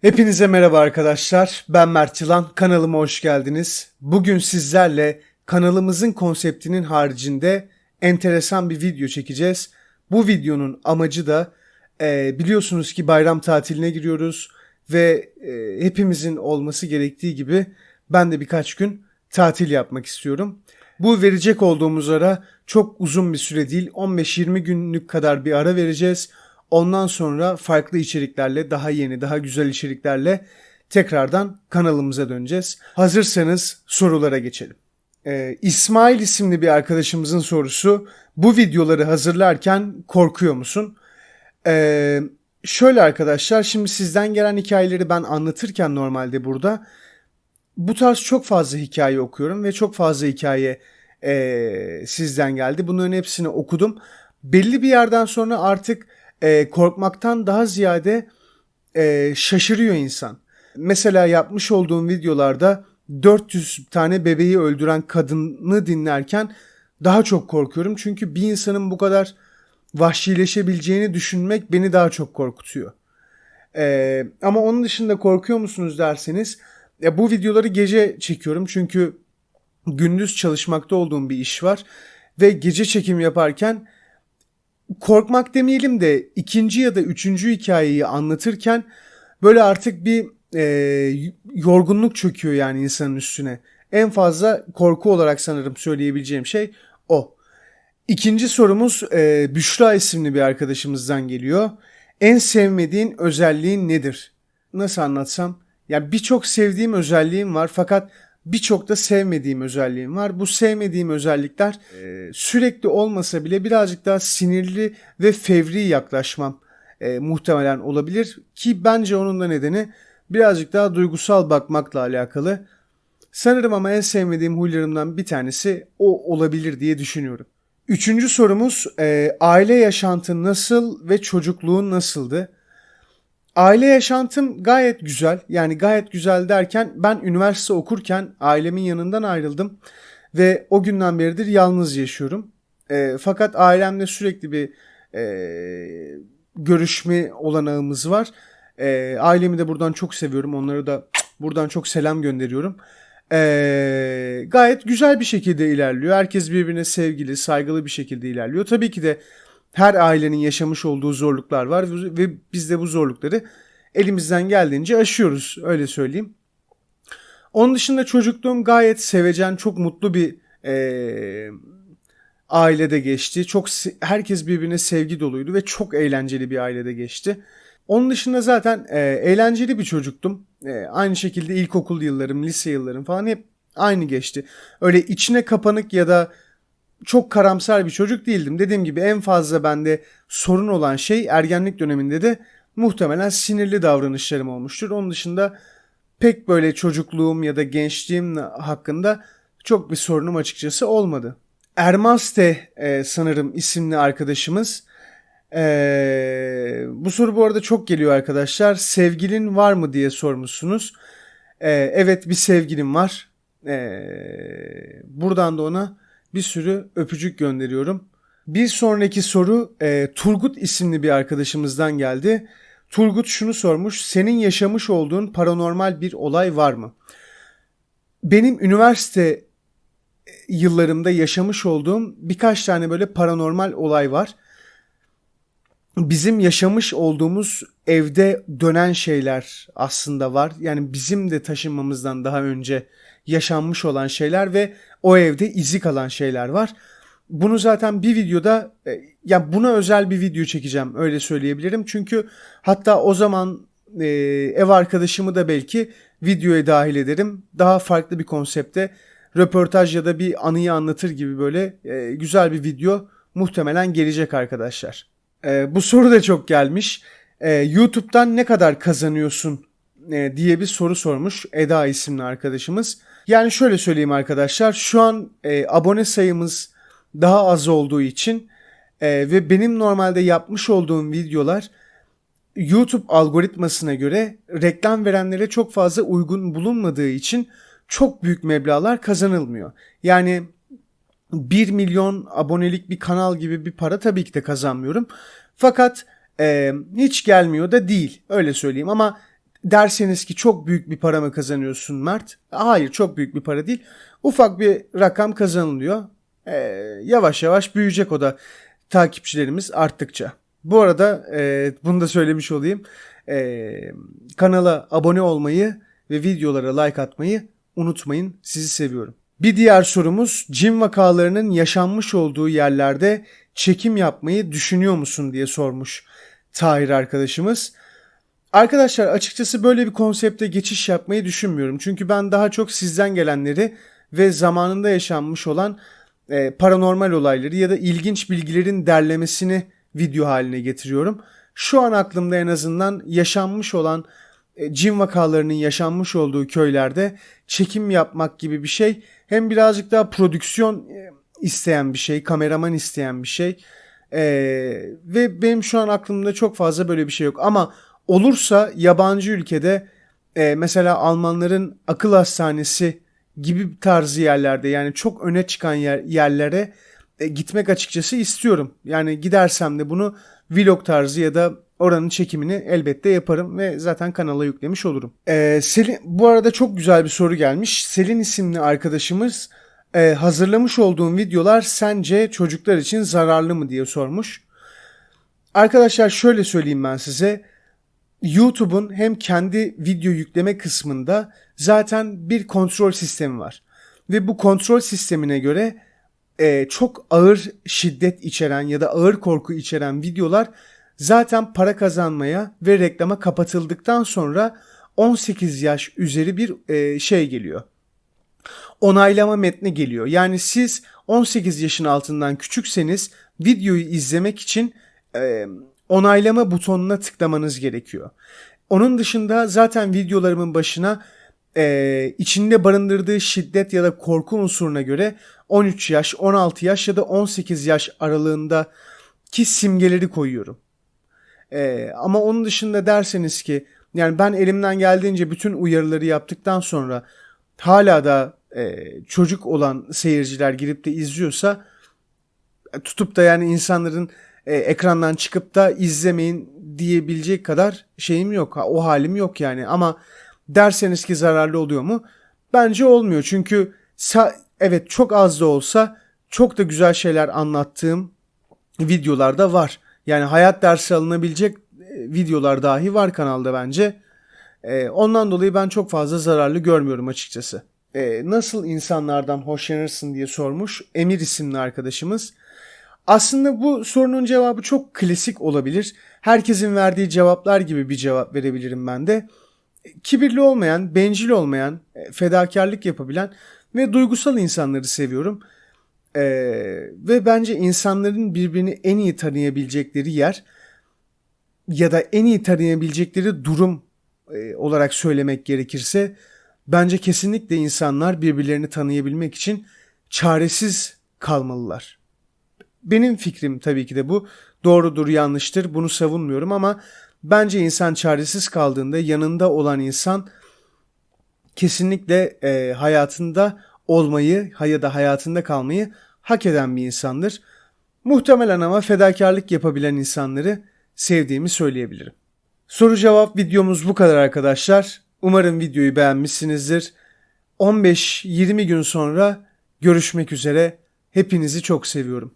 Hepinize merhaba arkadaşlar. Ben Mert Yılan. Kanalıma hoş geldiniz. Bugün sizlerle kanalımızın konseptinin haricinde enteresan bir video çekeceğiz. Bu videonun amacı da e, biliyorsunuz ki bayram tatiline giriyoruz ve e, hepimizin olması gerektiği gibi ben de birkaç gün tatil yapmak istiyorum. Bu verecek olduğumuz ara çok uzun bir süre değil 15-20 günlük kadar bir ara vereceğiz. Ondan sonra farklı içeriklerle daha yeni daha güzel içeriklerle tekrardan kanalımıza döneceğiz. Hazırsanız sorulara geçelim. Ee, İsmail isimli bir arkadaşımızın sorusu bu videoları hazırlarken korkuyor musun? Ee, şöyle arkadaşlar şimdi sizden gelen hikayeleri ben anlatırken normalde burada bu tarz çok fazla hikaye okuyorum ve çok fazla hikaye e, sizden geldi. Bunların hepsini okudum. Belli bir yerden sonra artık e, korkmaktan daha ziyade e, şaşırıyor insan. Mesela yapmış olduğum videolarda 400 tane bebeği öldüren kadını dinlerken daha çok korkuyorum. Çünkü bir insanın bu kadar vahşileşebileceğini düşünmek beni daha çok korkutuyor. Ee, ama onun dışında korkuyor musunuz derseniz ya bu videoları gece çekiyorum çünkü gündüz çalışmakta olduğum bir iş var ve gece çekim yaparken korkmak demeyelim de ikinci ya da üçüncü hikayeyi anlatırken böyle artık bir e, yorgunluk çöküyor yani insanın üstüne. En fazla korku olarak sanırım söyleyebileceğim şey o. İkinci sorumuz e, Büşra isimli bir arkadaşımızdan geliyor. En sevmediğin özelliğin nedir? Nasıl anlatsam? Yani birçok sevdiğim özelliğim var fakat birçok da sevmediğim özelliğim var. Bu sevmediğim özellikler e, sürekli olmasa bile birazcık daha sinirli ve fevri yaklaşmam e, muhtemelen olabilir. Ki bence onun da nedeni birazcık daha duygusal bakmakla alakalı. Sanırım ama en sevmediğim huylarımdan bir tanesi o olabilir diye düşünüyorum. Üçüncü sorumuz e, aile yaşantın nasıl ve çocukluğun nasıldı? Aile yaşantım gayet güzel. Yani gayet güzel derken ben üniversite okurken ailemin yanından ayrıldım. Ve o günden beridir yalnız yaşıyorum. E, fakat ailemle sürekli bir e, görüşme olanağımız var. E, ailemi de buradan çok seviyorum. Onlara da buradan çok selam gönderiyorum. E, gayet güzel bir şekilde ilerliyor. Herkes birbirine sevgili, saygılı bir şekilde ilerliyor. Tabii ki de her ailenin yaşamış olduğu zorluklar var ve biz de bu zorlukları elimizden geldiğince aşıyoruz öyle söyleyeyim. Onun dışında çocukluğum gayet sevecen, çok mutlu bir e, ailede geçti. Çok herkes birbirine sevgi doluydu ve çok eğlenceli bir ailede geçti. Onun dışında zaten e, eğlenceli bir çocuktum. E, aynı şekilde ilkokul yıllarım, lise yıllarım falan hep aynı geçti. Öyle içine kapanık ya da çok karamsar bir çocuk değildim. Dediğim gibi en fazla bende sorun olan şey ergenlik döneminde de muhtemelen sinirli davranışlarım olmuştur. Onun dışında pek böyle çocukluğum ya da gençliğim hakkında çok bir sorunum açıkçası olmadı. Ermaste e, sanırım isimli arkadaşımız. E, bu soru bu arada çok geliyor arkadaşlar. Sevgilin var mı diye sormuşsunuz. E, evet bir sevgilim var. E, buradan da ona bir sürü öpücük gönderiyorum. Bir sonraki soru e, Turgut isimli bir arkadaşımızdan geldi. Turgut şunu sormuş. Senin yaşamış olduğun paranormal bir olay var mı? Benim üniversite yıllarımda yaşamış olduğum birkaç tane böyle paranormal olay var. Bizim yaşamış olduğumuz evde dönen şeyler aslında var. Yani bizim de taşınmamızdan daha önce yaşanmış olan şeyler ve o evde izi kalan şeyler var. Bunu zaten bir videoda e, ya buna özel bir video çekeceğim öyle söyleyebilirim. Çünkü hatta o zaman e, ev arkadaşımı da belki videoya dahil ederim. Daha farklı bir konsepte röportaj ya da bir anıyı anlatır gibi böyle e, güzel bir video muhtemelen gelecek arkadaşlar. E, bu soru da çok gelmiş. E, YouTube'dan ne kadar kazanıyorsun e, diye bir soru sormuş Eda isimli arkadaşımız. Yani şöyle söyleyeyim arkadaşlar şu an e, abone sayımız daha az olduğu için e, ve benim normalde yapmış olduğum videolar YouTube algoritmasına göre reklam verenlere çok fazla uygun bulunmadığı için çok büyük meblağlar kazanılmıyor. Yani 1 milyon abonelik bir kanal gibi bir para tabii ki de kazanmıyorum. Fakat e, hiç gelmiyor da değil öyle söyleyeyim ama Derseniz ki çok büyük bir para mı kazanıyorsun Mert? Hayır çok büyük bir para değil. Ufak bir rakam kazanılıyor. Ee, yavaş yavaş büyüyecek o da takipçilerimiz arttıkça. Bu arada e, bunu da söylemiş olayım. E, kanala abone olmayı ve videolara like atmayı unutmayın. Sizi seviyorum. Bir diğer sorumuz cin vakalarının yaşanmış olduğu yerlerde çekim yapmayı düşünüyor musun diye sormuş Tahir arkadaşımız. Arkadaşlar açıkçası böyle bir konsepte geçiş yapmayı düşünmüyorum. Çünkü ben daha çok sizden gelenleri ve zamanında yaşanmış olan e, paranormal olayları ya da ilginç bilgilerin derlemesini video haline getiriyorum. Şu an aklımda en azından yaşanmış olan e, cin vakalarının yaşanmış olduğu köylerde çekim yapmak gibi bir şey hem birazcık daha prodüksiyon e, isteyen bir şey, kameraman isteyen bir şey. E, ve benim şu an aklımda çok fazla böyle bir şey yok. Ama olursa yabancı ülkede e, mesela Almanların akıl hastanesi gibi tarzı yerlerde yani çok öne çıkan yer, yerlere e, gitmek açıkçası istiyorum. Yani gidersem de bunu vlog tarzı ya da oranın çekimini elbette yaparım ve zaten kanala yüklemiş olurum. Ee, Selin, bu arada çok güzel bir soru gelmiş. Selin isimli arkadaşımız e, hazırlamış olduğum videolar sence çocuklar için zararlı mı diye sormuş. Arkadaşlar şöyle söyleyeyim ben size. YouTube'un hem kendi video yükleme kısmında zaten bir kontrol sistemi var. Ve bu kontrol sistemine göre e, çok ağır şiddet içeren ya da ağır korku içeren videolar zaten para kazanmaya ve reklama kapatıldıktan sonra 18 yaş üzeri bir e, şey geliyor. Onaylama metni geliyor. Yani siz 18 yaşın altından küçükseniz videoyu izlemek için e, onaylama butonuna tıklamanız gerekiyor. Onun dışında zaten videolarımın başına e, içinde barındırdığı şiddet ya da korku unsuruna göre 13 yaş, 16 yaş ya da 18 yaş aralığında ki simgeleri koyuyorum. E, ama onun dışında derseniz ki yani ben elimden geldiğince bütün uyarıları yaptıktan sonra hala da e, çocuk olan seyirciler girip de izliyorsa tutup da yani insanların e, ekrandan çıkıp da izlemeyin diyebilecek kadar şeyim yok. O halim yok yani ama derseniz ki zararlı oluyor mu? Bence olmuyor. Çünkü evet çok az da olsa çok da güzel şeyler anlattığım videolarda var. Yani hayat dersi alınabilecek e, videolar dahi var kanalda bence. E, ondan dolayı ben çok fazla zararlı görmüyorum açıkçası. E, nasıl insanlardan hoşlanırsın diye sormuş Emir isimli arkadaşımız. Aslında bu sorunun cevabı çok klasik olabilir. Herkesin verdiği cevaplar gibi bir cevap verebilirim ben de. Kibirli olmayan, bencil olmayan, e, fedakarlık yapabilen ve duygusal insanları seviyorum. Ee, ve bence insanların birbirini en iyi tanıyabilecekleri yer ya da en iyi tanıyabilecekleri durum e, olarak söylemek gerekirse bence kesinlikle insanlar birbirlerini tanıyabilmek için çaresiz kalmalılar. Benim fikrim tabii ki de bu. Doğrudur, yanlıştır. Bunu savunmuyorum ama bence insan çaresiz kaldığında yanında olan insan kesinlikle e, hayatında olmayı ya da hayatında kalmayı hak eden bir insandır. Muhtemelen ama fedakarlık yapabilen insanları sevdiğimi söyleyebilirim. Soru cevap videomuz bu kadar arkadaşlar. Umarım videoyu beğenmişsinizdir. 15-20 gün sonra görüşmek üzere. Hepinizi çok seviyorum.